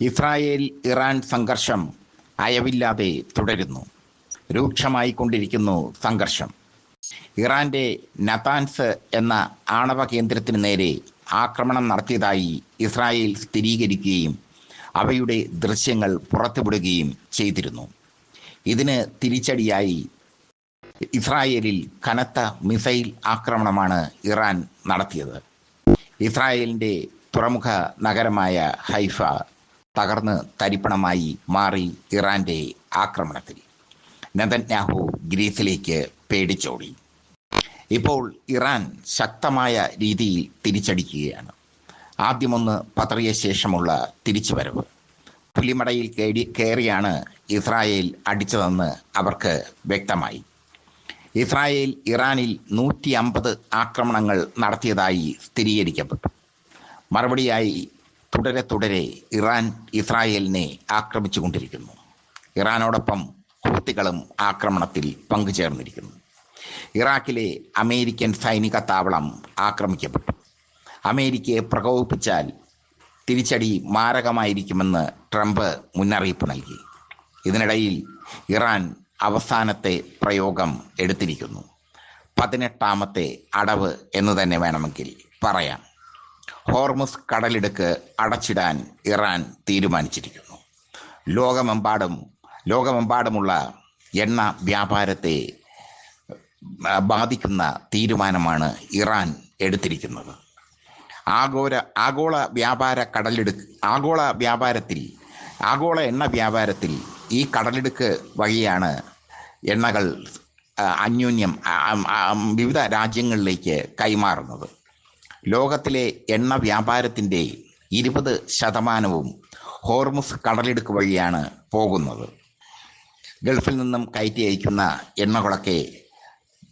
Israel Iran സംഘർഷം അയവില്ലാതെ തുടരുന്നു. രൂക്ഷമായി കൊണ്ടിരിക്കുന്നു സംഘർഷം. ഇറാന്റെ നതാൻസ് എന്ന ആണവ കേന്ദ്രത്തിന് നേരെ ആക്രമണം നടത്തിയതായി ഇസ്രായേൽ സ്ഥിരീകരിക്കുകയും അവയുടെ ദൃശ്യങ്ങൾ പുറത്തുവിടുകയും ചെയ്തിരുന്നു. ഇതിന് തിരിച്ചടിയായി ഇസ്രായേലിൽ കനത്ത മിസൈൽ ആക്രമണമാണ് ഇറാൻ നടത്തിയത്. ഇസ്രായേലിന്റെ തുറമുഖ നഗരമായ ഹൈഫ തകർന്ന് തരിപ്പണമായി മാറി ഇറാന്റെ ആക്രമണത്തിൽ. നെതന്യാഹു ഗ്രീസിലേക്ക് പേടിച്ചോടി. ഇപ്പോൾ ഇറാൻ ശക്തമായ രീതിയിൽ തിരിച്ചടിക്കുകയാണ്. ആദ്യമൊന്ന് പതറിയ ശേഷമുള്ള തിരിച്ചുവരവ്. പുലിമടയിൽ കേടി കയറിയാണ് ഇസ്രായേൽ അടിച്ചതെന്ന് അവർക്ക് വ്യക്തമായി. ഇസ്രായേൽ ഇറാനിൽ നൂറ്റി അമ്പത് ആക്രമണങ്ങൾ നടത്തിയതായി സ്ഥിരീകരിക്കപ്പെട്ടു. മറുപടിയായി തുടരെ തുടരെ ഇറാൻ ഇസ്രായേലിനെ ആക്രമിച്ചുകൊണ്ടിരിക്കുന്നു. ഇറാനോടൊപ്പം ഹൂത്തികളും ആക്രമണത്തിൽ പങ്കുചേർന്നിരിക്കുന്നു. ഇറാഖിലെ അമേരിക്കൻ സൈനിക താവളം ആക്രമിക്കപ്പെട്ടു. അമേരിക്കയെ പ്രകോപിപ്പിച്ചാൽ തിരിച്ചടി മാരകമായിരിക്കുമെന്ന് ട്രംപ് മുന്നറിയിപ്പ് നൽകി. ഇതിനിടയിൽ ഇറാൻ അവസാനത്തെ പ്രയോഗം എടുത്തിരിക്കുന്നു. പതിനെട്ടാമത്തെ അടവ് എന്ന് തന്നെ വേണമെങ്കിൽ പറയാം. ഹോർമുസ് കടലിടുക്ക് അടച്ചിടാൻ ഇറാൻ തീരുമാനിച്ചിരിക്കുന്നു. ലോകമെമ്പാടും ലോകമെമ്പാടുമുള്ള എണ്ണ വ്യാപാരത്തെ ബാധിക്കുന്ന തീരുമാനമാണ് ഇറാൻ എടുത്തിരിക്കുന്നത്. ആഗോള ആഗോള വ്യാപാര കടലിടുക്ക് ആഗോള വ്യാപാരത്തിൽ ആഗോള എണ്ണ വ്യാപാരത്തിൽ ഈ കടലിടുക്ക് വഴിയാണ് എണ്ണകൾ അന്യോന്യം വിവിധ രാജ്യങ്ങളിലേക്ക് കൈമാറുന്നത്. ലോകത്തിലെ എണ്ണ വ്യാപാരത്തിന്റെ ഇരുപത് ശതമാനവും ഹോർമുസ് കടലിടുക്ക് വഴിയാണ് പോകുന്നത്. ഗൾഫിൽ നിന്നും കയറ്റി അയക്കുന്ന എണ്ണകളൊക്കെ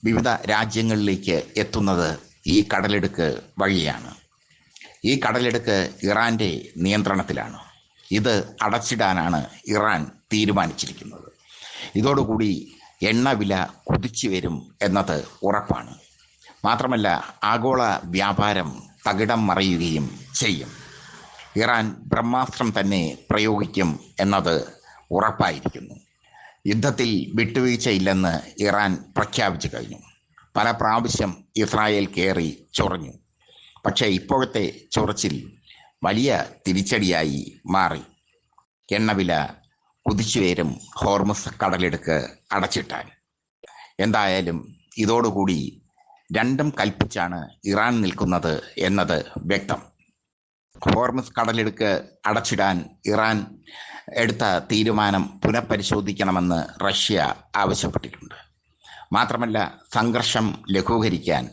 വിവിധ രാജ്യങ്ങളിലേക്ക് എത്തുന്നത് ഈ കടലിടുക്ക് വഴിയാണ്. ഈ കടലിടുക്ക് ഇറാന്റെ നിയന്ത്രണത്തിലാണ്. ഇത് അടച്ചിടാനാണ് ഇറാൻ തീരുമാനിച്ചിരിക്കുന്നത്. ഇതോടുകൂടി എണ്ണ വില കുതിച്ചു വരും എന്നത് ഉറപ്പാണ്. മാത്രമല്ല ആഗോള വ്യാപാരം തകിടം മറിയുകയും ചെയ്യും. ഇറാൻ ബ്രഹ്മാസ്ത്രം തന്നെ പ്രയോഗിക്കും എന്നത് ഉറപ്പായിരിക്കുന്നു. യുദ്ധത്തിൽ വിട്ടുവീഴ്ചയില്ലെന്ന് ഇറാൻ പ്രഖ്യാപിച്ചു കഴിഞ്ഞു. പല പ്രാവശ്യം ഇസ്രായേൽ കയറി ചൊറഞ്ഞു. പക്ഷേ ഇപ്പോഴത്തെ ചൊറച്ചിൽ വലിയ തിരിച്ചടിയായി മാറി. എണ്ണവില കുതിച്ചുവേരും ഹോർമസ് കടലെടുക്ക് അടച്ചിട്ടാൽ എന്തായാലും ഇതോടുകൂടി രണ്ടും കൽപ്പിച്ചാണ് ഇറാൻ നിൽക്കുന്നത് എന്നത് വ്യക്തം. ഹോർമസ് കടലിടുക്ക് അടച്ചിടാൻ ഇറാൻ എടുത്ത തീരുമാനം പുനഃപരിശോധിക്കണമെന്ന് റഷ്യ ആവശ്യപ്പെട്ടിട്ടുണ്ട്. മാത്രമല്ല സംഘർഷം ലഘൂകരിക്കാൻ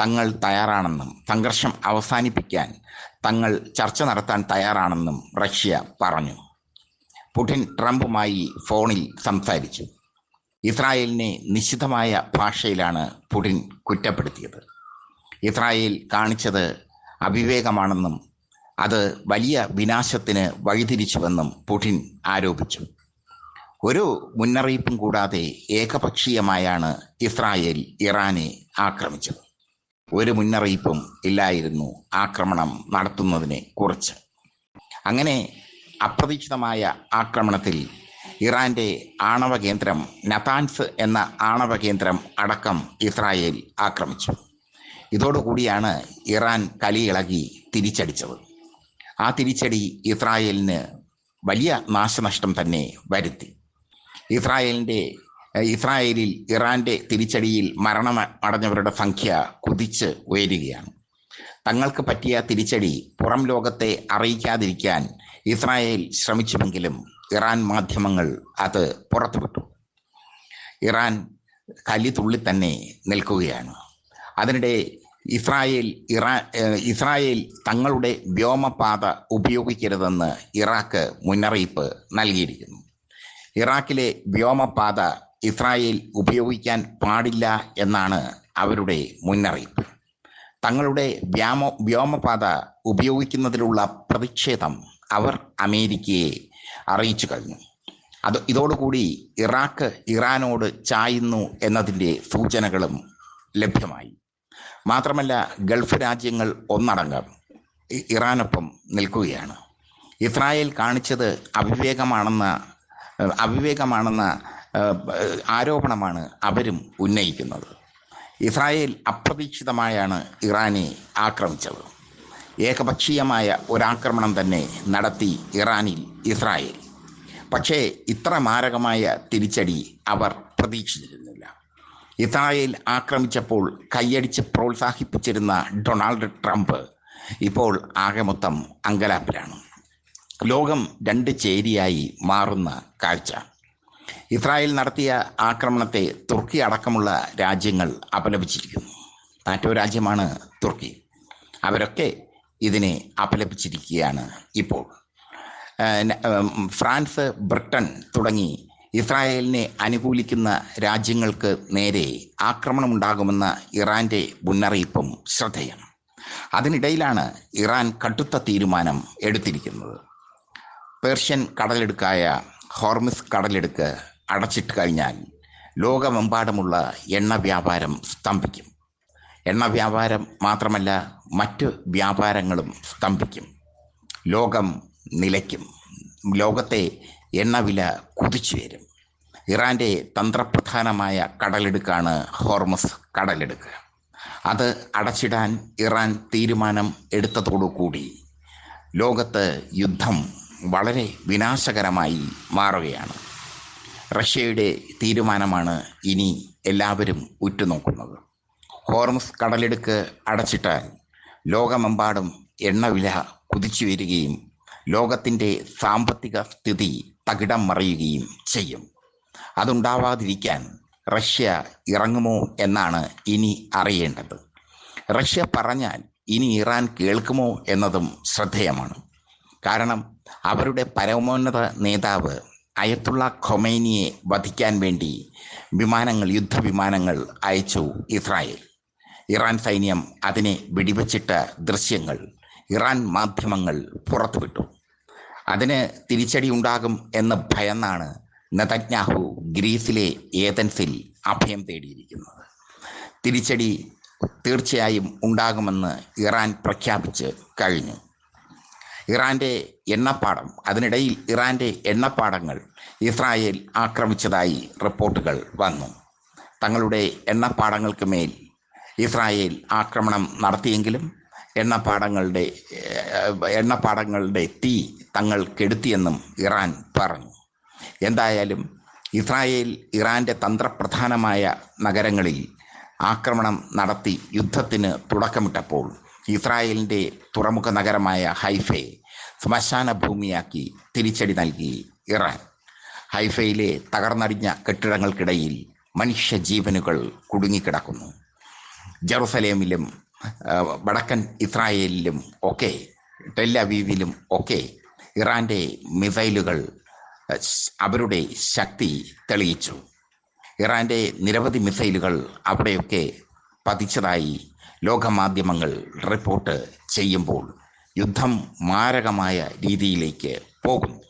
തങ്ങൾ തയ്യാറാണെന്നും സംഘർഷം അവസാനിപ്പിക്കാൻ തങ്ങൾ ചർച്ച നടത്താൻ തയ്യാറാണെന്നും റഷ്യ പറഞ്ഞു. പുടിൻ ട്രംപുമായി ഫോണിൽ സംസാരിച്ചു. ഇസ്രായേലിനെ നിശ്ചിതമായ ഭാഷയിലാണ് പുടിൻ കുറ്റപ്പെടുത്തിയത്. ഇസ്രായേൽ കാണിച്ചത് അവിവേകമാണെന്നും അത് വലിയ വിനാശത്തിന് വഴിതിരിച്ചുവെന്നും പുടിൻ ആരോപിച്ചു. ഒരു മുന്നറിയിപ്പും കൂടാതെ ഏകപക്ഷീയമായാണ് ഇസ്രായേൽ ഇറാനെ ആക്രമിച്ചത്. ഒരു മുന്നറിയിപ്പും ഇല്ലായിരുന്നു ആക്രമണം നടത്തുന്നതിനെ കുറിച്ച്. അങ്ങനെ അപ്രതീക്ഷിതമായ ആക്രമണത്തിൽ ഇറാന്റെ ആണവ കേന്ദ്രം നതാൻസ് എന്ന ആണവ കേന്ദ്രം അടക്കം ഇസ്രായേൽ ആക്രമിച്ചു. ഇതോടുകൂടിയാണ് ഇറാൻ കലിയിളകി തിരിച്ചടിച്ചത്. ആ തിരിച്ചടി ഇസ്രായേലിന് വലിയ നാശനഷ്ടം തന്നെ വരുത്തി. ഇസ്രായേലിന്റെ ഇസ്രായേലിൽ ഇറാന്റെ തിരിച്ചടിയിൽ മരണം അടഞ്ഞവരുടെ സംഖ്യ കുതിച്ച് ഉയരുകയാണ്. തങ്ങൾക്ക് പറ്റിയ തിരിച്ചടി പുറം ലോകത്തെ അറിയിക്കാതിരിക്കാൻ ഇസ്രായേൽ ശ്രമിച്ചുവെങ്കിലും ഇറാൻ മാധ്യമങ്ങൾ അത് പുറത്തുവിട്ടു. ഇറാൻ കലിതുള്ളി തന്നെ നിൽക്കുകയാണ്. അതിനിടെ ഇസ്രായേൽ ഇറാ ഇസ്രായേൽ തങ്ങളുടെ വ്യോമപാത ഉപയോഗിക്കരുതെന്ന് ഇറാഖ് മുന്നറിയിപ്പ് നൽകിയിരിക്കുന്നു. ഇറാഖിലെ വ്യോമപാത ഇസ്രായേൽ ഉപയോഗിക്കാൻ പാടില്ല എന്നാണ് അവരുടെ മുന്നറിയിപ്പ്. തങ്ങളുടെ വ്യാമ വ്യോമപാത ഉപയോഗിക്കുന്നതിലുള്ള പ്രതിഷേധം അവർ അമേരിക്കയെ അറിയിച്ചു കഴിഞ്ഞു. അത് ഇതോടുകൂടി ഇറാഖ് ഇറാനോട് ചായുന്നു എന്നതിന്റെ സൂചനകളും ലഭ്യമായി. മാത്രമല്ല ഗൾഫ് രാജ്യങ്ങൾ ഒന്നടങ്കം ഇറാനൊപ്പം നിൽക്കുകയാണ്. ഇസ്രായേൽ കാണിച്ചത് അവിവേകമാണെന്ന അവിവേകമാണെന്ന ആരോപണമാണ് അവരും ഉന്നയിക്കുന്നത്. ഇസ്രായേൽ അപ്രതീക്ഷിതമായാണ് ഇറാനെ ആക്രമിച്ചത്. ഏകപക്ഷീയമായ ഒരാക്രമണം തന്നെ നടത്തി ഇറാനിൽ ഇസ്രായേൽ. പക്ഷേ ഇത്ര മാരകമായ തിരിച്ചടി അവർ പ്രതീക്ഷിച്ചിരുന്നില്ല. ഇസ്രായേൽ ആക്രമിച്ചപ്പോൾ കൈയടിച്ച് പ്രോത്സാഹിപ്പിച്ചിരുന്ന ഡൊണാൾഡ് ട്രംപ് ഇപ്പോൾ ആകെ മൊത്തം അങ്കലാപ്പിലാണ്. ലോകം രണ്ട് ചേരിയായി മാറുന്ന കാഴ്ച. ഇസ്രായേൽ നടത്തിയ ആക്രമണത്തെ തുർക്കി അടക്കമുള്ള രാജ്യങ്ങൾ അപലപിച്ചിരിക്കുന്നു. നാറ്റോ രാജ്യമാണ് തുർക്കി. അവരൊക്കെ ഇതിനെ അപലപിച്ചിരിക്കുകയാണ് ഇപ്പോൾ. ഫ്രാൻസ് ബ്രിട്ടൻ തുടങ്ങി ഇസ്രായേലിനെ അനുകൂലിക്കുന്ന രാജ്യങ്ങൾക്ക് നേരെ ആക്രമണമുണ്ടാകുമെന്ന ഇറാന്റെ മുന്നറിയിപ്പും ശ്രദ്ധേയം. അതിനിടയിലാണ് ഇറാൻ കടുത്ത തീരുമാനം എടുത്തിരിക്കുന്നത്. പേർഷ്യൻ കടലെടുക്കായ ഹോർമിസ് കടലെടുക്ക് അടച്ചിട്ട് കഴിഞ്ഞാൽ ലോകമെമ്പാടുമുള്ള എണ്ണ വ്യാപാരം സ്തംഭിക്കും. എണ്ണ വ്യാപാരം മാത്രമല്ല മറ്റ് വ്യാപാരങ്ങളും സ്തംഭിക്കും. ലോകം നിലയ്ക്കും. ലോകത്തെ എണ്ണവില കുതിച്ചു വരും. ഇറാന്റെ തന്ത്രപ്രധാനമായ കടലെടുക്കാണ് ഹോർമസ് കടലെടുക്ക്. അത് അടച്ചിടാൻ ഇറാൻ തീരുമാനം എടുത്തതോടുകൂടി ലോകത്ത് യുദ്ധം വളരെ വിനാശകരമായി മാറുകയാണ്. റഷ്യയുടെ തീരുമാനമാണ് ഇനി എല്ലാവരും ഉറ്റുനോക്കുന്നത്. ഹോർമസ് കടലെടുക്ക് അടച്ചിട്ടാൽ ലോകമെമ്പാടും എണ്ണവില കുതിച്ചു വരികയും ലോകത്തിന്റെ സാമ്പത്തിക സ്ഥിതി തകിടം മറിയുകയും ചെയ്യും. അതുണ്ടാവാതിരിക്കാൻ റഷ്യ ഇറങ്ങുമോ എന്നാണ് ഇനി അറിയേണ്ടത്. റഷ്യ പറഞ്ഞാൽ ഇനി ഇറാൻ കേൾക്കുമോ എന്നതും ശ്രദ്ധേയമാണ്. കാരണം അവരുടെ പരമോന്നത നേതാവ് അയത്തുള്ള ഖൊമൈനിയെ വധിക്കാൻ വേണ്ടി വിമാനങ്ങൾ യുദ്ധവിമാനങ്ങൾ അയച്ചു ഇസ്രായേൽ. ഇറാൻ സൈന്യം അതിനെ വെടിവെച്ചിട്ട ദൃശ്യങ്ങൾ ഇറാൻ മാധ്യമങ്ങൾ പുറത്തുവിട്ടു. അതിന് തിരിച്ചടി ഉണ്ടാകും എന്ന് ഭയന്നാണ് നതജ്ഞാഹു ഗ്രീസിലെ ഏതൻസിൽ അഭയം തേടിയിരിക്കുന്നത്. തിരിച്ചടി തീർച്ചയായും ഉണ്ടാകുമെന്ന് ഇറാൻ പ്രഖ്യാപിച്ച് കഴിഞ്ഞു. ഇറാന്റെ എണ്ണപ്പാടം അതിനിടയിൽ ഇറാന്റെ എണ്ണപ്പാടങ്ങൾ ഇസ്രായേൽ ആക്രമിച്ചതായി റിപ്പോർട്ടുകൾ വന്നു. തങ്ങളുടെ എണ്ണപ്പാടങ്ങൾക്ക് മേൽ ഇസ്രായേൽ ആക്രമണം നടത്തിയെങ്കിലും എണ്ണപ്പാടങ്ങളുടെ എണ്ണപ്പാടങ്ങളുടെ തീ തങ്ങൾ കെടുത്തിയെന്നും ഇറാൻ പറഞ്ഞു. എന്തായാലും ഇസ്രായേൽ ഇറാന്റെ തന്ത്രപ്രധാനമായ നഗരങ്ങളിൽ ആക്രമണം നടത്തി യുദ്ധത്തിന് തുടക്കമിട്ടപ്പോൾ ഇസ്രായേലിന്റെ തുറമുഖ നഗരമായ ഹൈഫയെ ശ്മശാന ഭൂമിയാക്കി തിരിച്ചടി നൽകി ഇറാൻ. ഹൈഫയിലെ തകർന്നടിഞ്ഞ കെട്ടിടങ്ങൾക്കിടയിൽ മനുഷ്യജീവനുകൾ കുടുങ്ങിക്കിടക്കുന്നു. ജെറുസലേമിലും വടക്കൻ ഇസ്രായേലിലും ഒക്കെ ടെല്ലവീവിലും ഒക്കെ ഇറാന്റെ മിസൈലുകൾ അവരുടെ ശക്തി തെളിയിച്ചു. ഇറാന്റെ നിരവധി മിസൈലുകൾ അവിടെയൊക്കെ പതിച്ചതായി ലോകമാധ്യമങ്ങൾ റിപ്പോർട്ട് ചെയ്യുമ്പോൾ യുദ്ധം മാരകമായ രീതിയിലേക്ക് പോകുന്നു.